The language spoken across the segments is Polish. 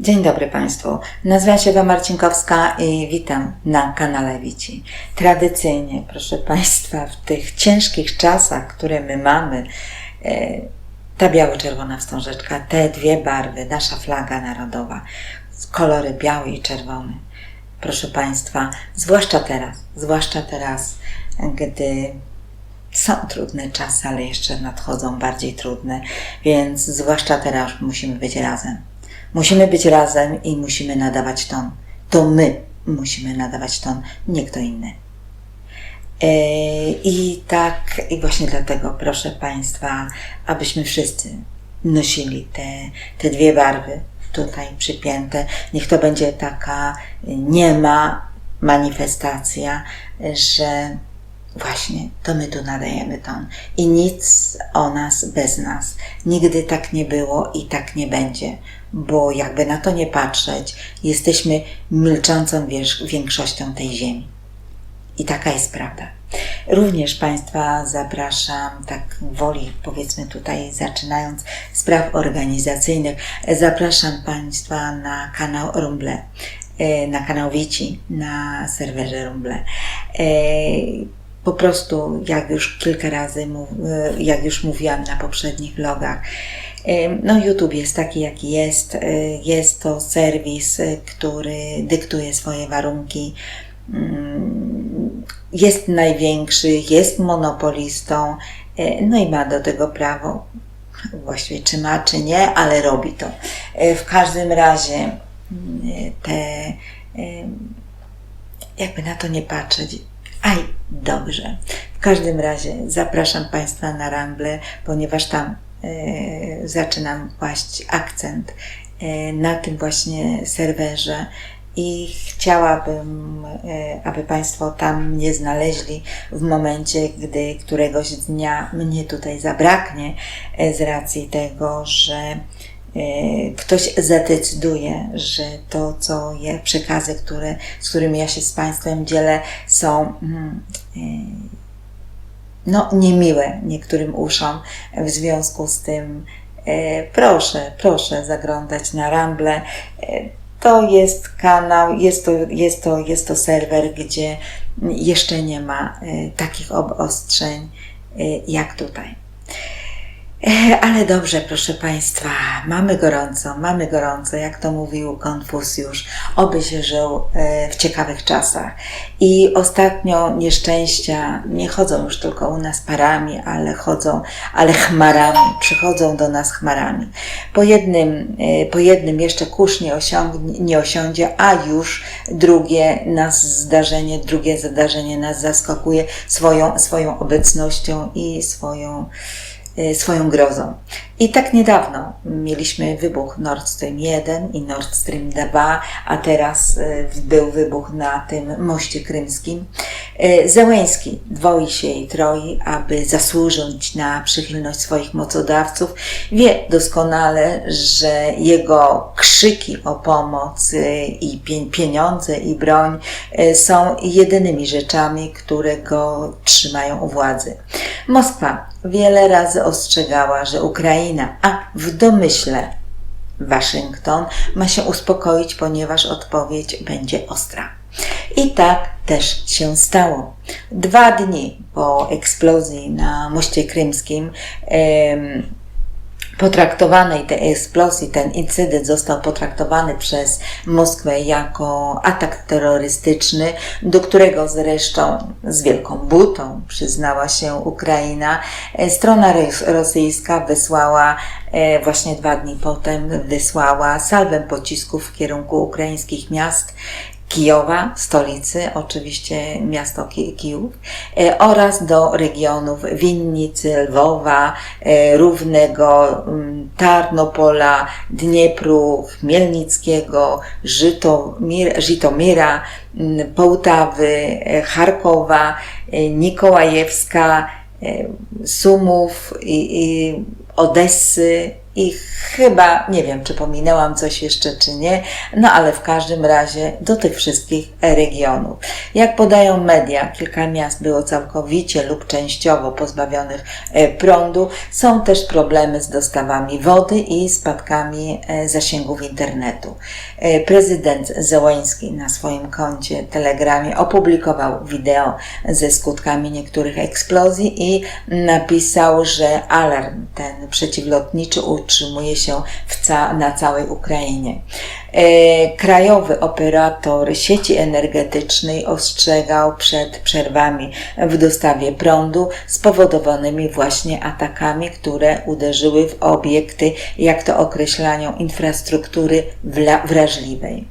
Dzień dobry Państwu. Nazywam się Ewa Marcinkowska i witam na kanale Wici. Tradycyjnie, proszę Państwa, w tych ciężkich czasach, które my mamy, e, ta biało-czerwona wstążeczka, te dwie barwy, nasza flaga narodowa, kolory biały i czerwony. Proszę Państwa, zwłaszcza teraz, zwłaszcza teraz, gdy są trudne czasy, ale jeszcze nadchodzą bardziej trudne, więc zwłaszcza teraz musimy być razem. Musimy być razem i musimy nadawać ton. To my musimy nadawać ton, nie kto inny. E, I tak, i właśnie dlatego proszę Państwa, abyśmy wszyscy nosili te, te dwie barwy tutaj przypięte. Niech to będzie taka niema manifestacja, że Właśnie, to my tu nadajemy ton. I nic o nas bez nas. Nigdy tak nie było i tak nie będzie, bo jakby na to nie patrzeć, jesteśmy milczącą większością tej ziemi. I taka jest prawda. Również Państwa zapraszam, tak woli, powiedzmy tutaj, zaczynając spraw organizacyjnych, zapraszam Państwa na kanał Rumble, e, na kanał Wici, na serwerze Rumble e, po prostu, jak już kilka razy, e, jak już mówiłam na poprzednich vlogach, e, no YouTube jest taki, jaki jest. E, jest to serwis, który dyktuje swoje warunki. Mm, jest największy, jest monopolistą, no i ma do tego prawo. Właściwie czy ma, czy nie, ale robi to. W każdym razie te, jakby na to nie patrzeć, Aj, dobrze. W każdym razie zapraszam Państwa na Ramble, ponieważ tam e, zaczynam kłaść akcent e, na tym właśnie serwerze i chciałabym, e, aby Państwo tam mnie znaleźli w momencie, gdy któregoś dnia mnie tutaj zabraknie, z racji tego, że ktoś zadecyduje, że to, co je, przekazy, które, z którymi ja się z Państwem dzielę, są mm, e, no, niemiłe niektórym uszom. W związku z tym e, proszę, proszę zaglądać na Ramble. To jest kanał, jest to, jest to, jest to serwer, gdzie jeszcze nie ma takich obostrzeń jak tutaj. E, ale dobrze, proszę Państwa, mamy gorąco, mamy gorąco, jak to mówił Konfusjusz, oby się żył e, w ciekawych czasach. I ostatnio nieszczęścia nie chodzą już tylko u nas parami, ale chodzą, ale chmarami, przychodzą do nas chmarami. Po jednym, e, po jednym jeszcze kurz nie, osiągnie, nie osiądzie, a już drugie nas zdarzenie, drugie zdarzenie nas zaskakuje swoją, swoją obecnością i swoją, swoją grozą. I tak niedawno mieliśmy wybuch Nord Stream 1 i Nord Stream 2, a teraz y, był wybuch na tym moście krymskim. Y, Zełęński dwoi się i troi, aby zasłużyć na przychylność swoich mocodawców. Wie doskonale, że jego krzyki o pomoc i pieniądze i broń są jedynymi rzeczami, które go trzymają u władzy. Moskwa wiele razy ostrzegała, że Ukraina, a w domyśle Waszyngton ma się uspokoić, ponieważ odpowiedź będzie ostra. I tak też się stało. Dwa dni po eksplozji na Moście Krymskim, potraktowanej tej eksplozji, ten incydent został potraktowany przez Moskwę jako atak terrorystyczny, do którego zresztą z wielką butą przyznała się Ukraina. Strona rosyjska wysłała e, właśnie dwa dni potem wysłała salwę pocisków w kierunku ukraińskich miast Kijowa, stolicy, oczywiście miasto Kijów, e, oraz do regionów Winnicy, Lwowa, e, Równego, Tarnopola, Dniepru, Chmielnickiego, Żytomir, Żytomira, Połtawy, e, Charkowa, Nikołajewska, Sumów, Odessy I chyba, nie wiem, czy pominęłam coś jeszcze, czy nie, no ale w każdym razie do tych wszystkich regionów. Jak podają media, kilka miast było całkowicie lub częściowo pozbawionych e, prądu. Są też problemy z dostawami wody i spadkami e, zasięgów internetu. E, Prezydent Zełański na swoim koncie Telegramie opublikował wideo ze skutkami niektórych eksplozji i napisał, że alarm ten przeciwlotniczy utrzymuje się ca- na całej Ukrainie. E, Krajowy operator sieci energetycznej ostrzegał przed przerwami w dostawie prądu spowodowanymi właśnie atakami, które uderzyły w obiekty, jak to określają, infrastruktury wrażliwej.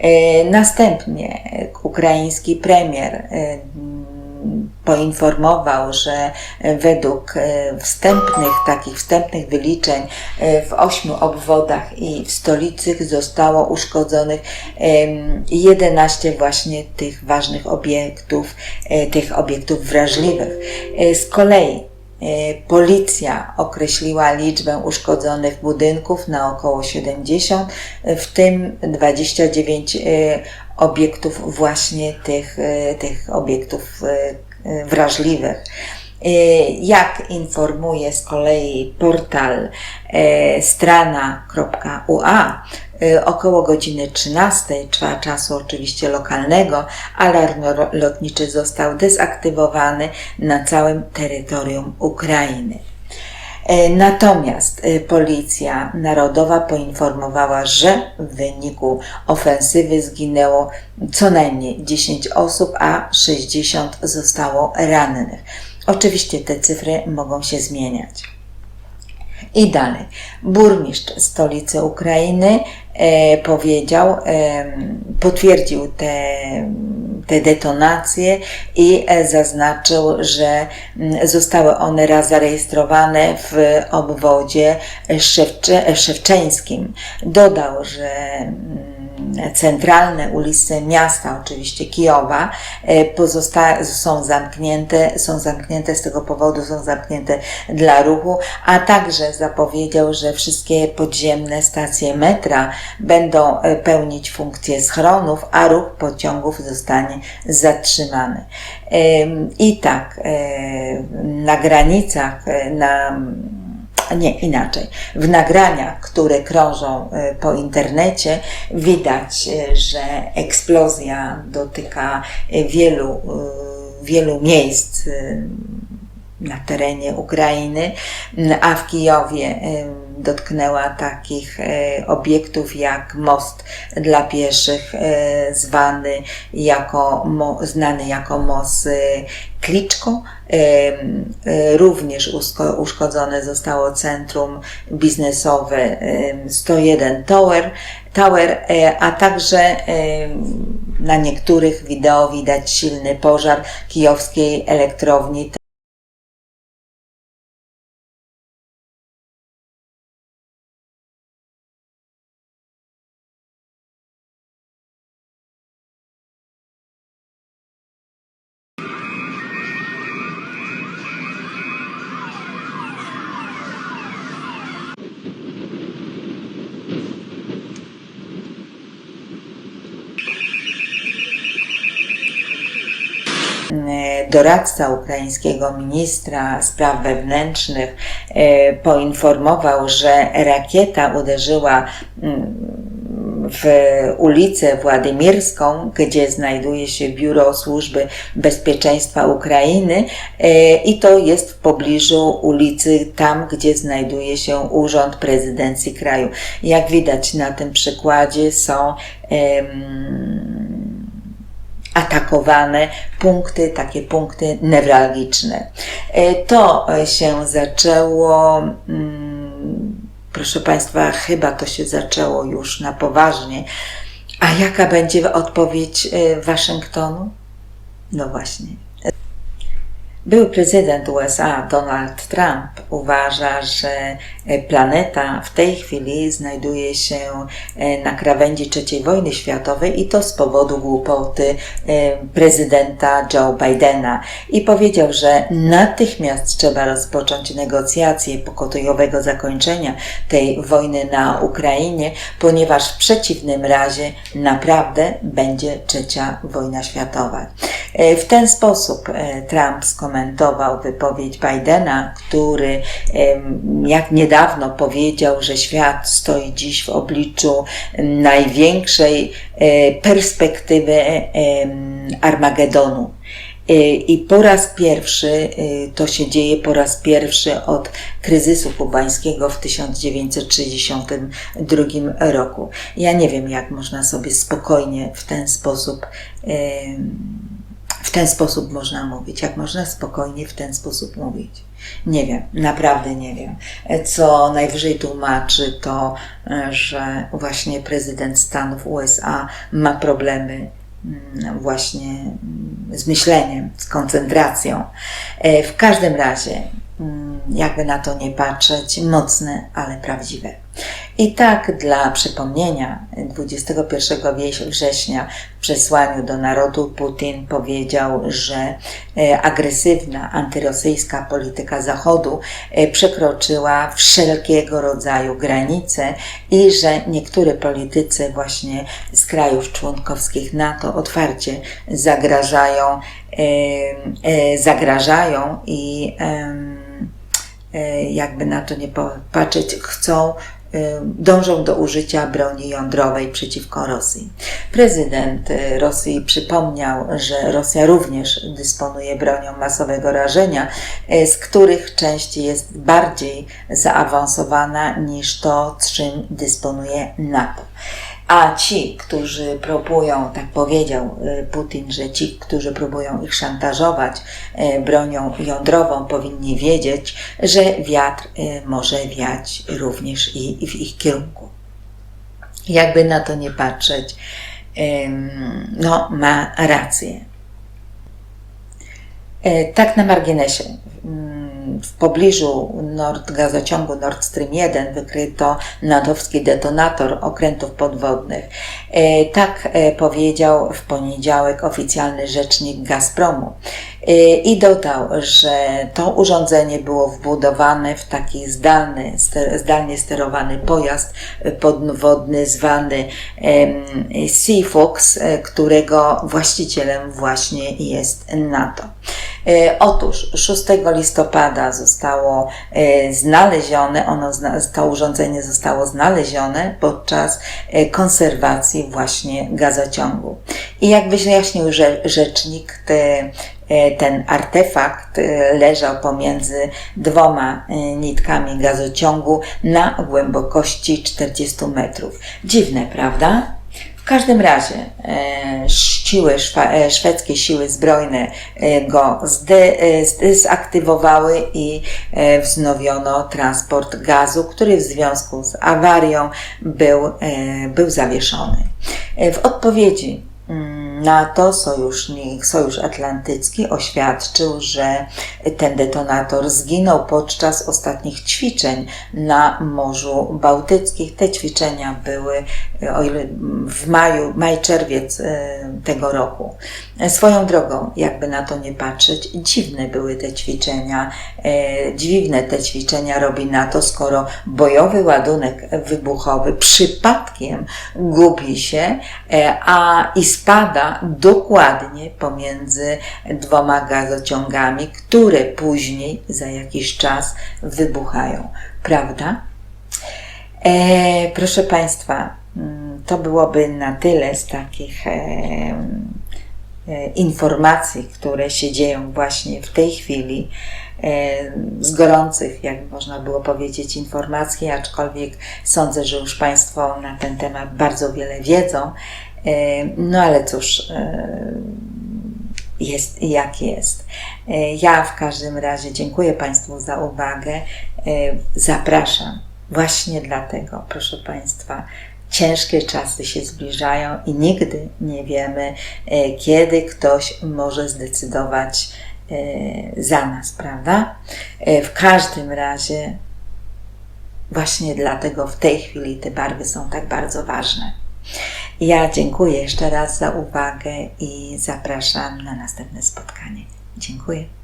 E, Następnie ukraiński premier e, poinformował, że według e, wstępnych, takich wstępnych wyliczeń e, w ośmiu obwodach i w stolicy zostało uszkodzonych em, 11 właśnie tych ważnych obiektów, e, tych obiektów wrażliwych. E, Z kolei e, Policja określiła liczbę uszkodzonych budynków na około 70, w tym 29 e, obiektów właśnie tych, e, tych obiektów e, wrażliwych. E, Jak informuje z kolei portal e, strana.ua, około godziny 13, trwa czasu oczywiście lokalnego, alarm lotniczy został dezaktywowany na całym terytorium Ukrainy. E, Natomiast e, Policja Narodowa poinformowała, że w wyniku ofensywy zginęło co najmniej 10 osób, a 60 zostało rannych. Oczywiście te cyfry mogą się zmieniać. I dalej. Burmistrz stolicy Ukrainy powiedział, e, potwierdził te, te detonacje i e, zaznaczył, że zostały one raz zarejestrowane w obwodzie Szewcze, Szewczeńskim. Dodał, że centralne ulice miasta, oczywiście Kijowa, e, pozosta- są zamknięte, są zamknięte z tego powodu, są zamknięte dla ruchu, a także zapowiedział, że wszystkie podziemne stacje metra będą e, pełnić funkcję schronów, a ruch pociągów zostanie zatrzymany. I tak, e, na granicach, e, na nie inaczej. W nagraniach, które krążą e, po internecie, widać, e, że eksplozja dotyka e, wielu, wielu miejsc na terenie Ukrainy, a w Kijowie dotknęła takich e, obiektów jak most dla pieszych, e, zwany jako, znany jako most e, Kliczko. Również uszkodzone zostało centrum biznesowe e, 101 Tower, Tower, a także na niektórych wideo widać silny pożar kijowskiej elektrowni E, doradca ukraińskiego ministra spraw wewnętrznych e, poinformował, że rakieta uderzyła mm, w ulicę Władimirską, gdzie znajduje się Biuro Służby Bezpieczeństwa Ukrainy e, i to jest w pobliżu ulicy, tam gdzie znajduje się Urząd Prezydencji kraju. Jak widać na tym przykładzie są em, atakowane punkty, takie punkty newralgiczne. E, To się zaczęło, mm, proszę Państwa, chyba to się zaczęło już na poważnie. A jaka będzie odpowiedź e, Waszyngtonu? No właśnie. Były prezydent USA Donald Trump uważa, że e, planeta w tej chwili znajduje się e, na krawędzi III wojny światowej i to z powodu głupoty e, prezydenta Joe Bidena. I powiedział, że natychmiast trzeba rozpocząć negocjacje pokojowego zakończenia tej wojny na Ukrainie, ponieważ w przeciwnym razie naprawdę będzie trzecia wojna światowa. W ten sposób Trump skomentował skomentował wypowiedź Bidena, który jak niedawno powiedział, że świat stoi dziś w obliczu największej e, perspektywy Armagedonu. E, I po raz pierwszy, e, to się dzieje po raz pierwszy od kryzysu kubańskiego w 1962 roku. Ja nie wiem, jak można sobie spokojnie w ten sposób w ten sposób można mówić, jak można spokojnie w ten sposób mówić. Nie wiem, naprawdę nie wiem. Co najwyżej tłumaczy to, że właśnie prezydent Stanów USA ma problemy mm, właśnie mm, z myśleniem, z koncentracją. E, w każdym razie, mm, jakby na to nie patrzeć, mocne, ale prawdziwe. I tak dla przypomnienia 21 września w przesłaniu do narodu Putin powiedział, że e, agresywna antyrosyjska polityka Zachodu e, przekroczyła wszelkiego rodzaju granice i że niektóre politycy właśnie z krajów członkowskich NATO otwarcie zagrażają, e, zagrażają i jakby na to nie patrzeć, chcą dążą do użycia broni jądrowej przeciwko Rosji. Prezydent y, Rosji przypomniał, że Rosja również dysponuje bronią masowego rażenia, z których część jest bardziej zaawansowana niż to, czym dysponuje NATO. A ci, którzy próbują, tak powiedział y, Putin, że ci, którzy próbują ich szantażować y, bronią jądrową, powinni wiedzieć, że wiatr y, może wiać również i w ich kierunku. Jakby na to nie patrzeć, no, ma rację. Tak na marginesie w pobliżu Nord, gazociągu Nord Stream 1 wykryto natowski detonator okrętów podwodnych. E, tak e, powiedział w poniedziałek oficjalny rzecznik Gazpromu. E, I dodał, że to urządzenie było wbudowane w taki zdalny, zdalnie sterowany pojazd podwodny zwany Seafox, którego właścicielem właśnie jest NATO. Otóż 6 listopada zostało znalezione, ono, to urządzenie zostało znalezione podczas konserwacji właśnie gazociągu. I jak wyjaśnił rzecznik, te, e, ten artefakt e, leżał pomiędzy dwoma e, nitkami gazociągu na głębokości 40 metrów. Dziwne, prawda? W każdym razie siły, szwedzkie siły zbrojne go zdezaktywowały i wznowiono transport gazu, który w związku z awarią był, był zawieszony. W odpowiedzi mm, na to sojusznik, Sojusz Atlantycki oświadczył, że ten detonator zginął podczas ostatnich ćwiczeń na Morzu Bałtyckich. Te ćwiczenia były o ile w maju, maj, czerwiec e, tego roku. Swoją drogą, jakby na to nie patrzeć, dziwne były te ćwiczenia, e, dziwne te ćwiczenia robi NATO, skoro bojowy ładunek wybuchowy przypadkiem gubi się, e, a i spada dokładnie pomiędzy dwoma gazociągami, które później za jakiś czas wybuchają. Prawda? E, proszę Państwa, to byłoby na tyle z takich informacji, które się dzieją właśnie w tej chwili, z gorących, jak można było powiedzieć, informacji, aczkolwiek sądzę, że już Państwo na ten temat bardzo wiele wiedzą. No ale cóż, jest jak jest. Ja w każdym razie dziękuję Państwu za uwagę. Zapraszam właśnie dlatego, proszę Państwa, ciężkie czasy się zbliżają i nigdy nie wiemy, e, kiedy ktoś może zdecydować e, za nas, prawda? E, w każdym razie, właśnie dlatego w tej chwili te barwy są tak bardzo ważne. Ja dziękuję jeszcze raz za uwagę i zapraszam na następne spotkanie. Dziękuję.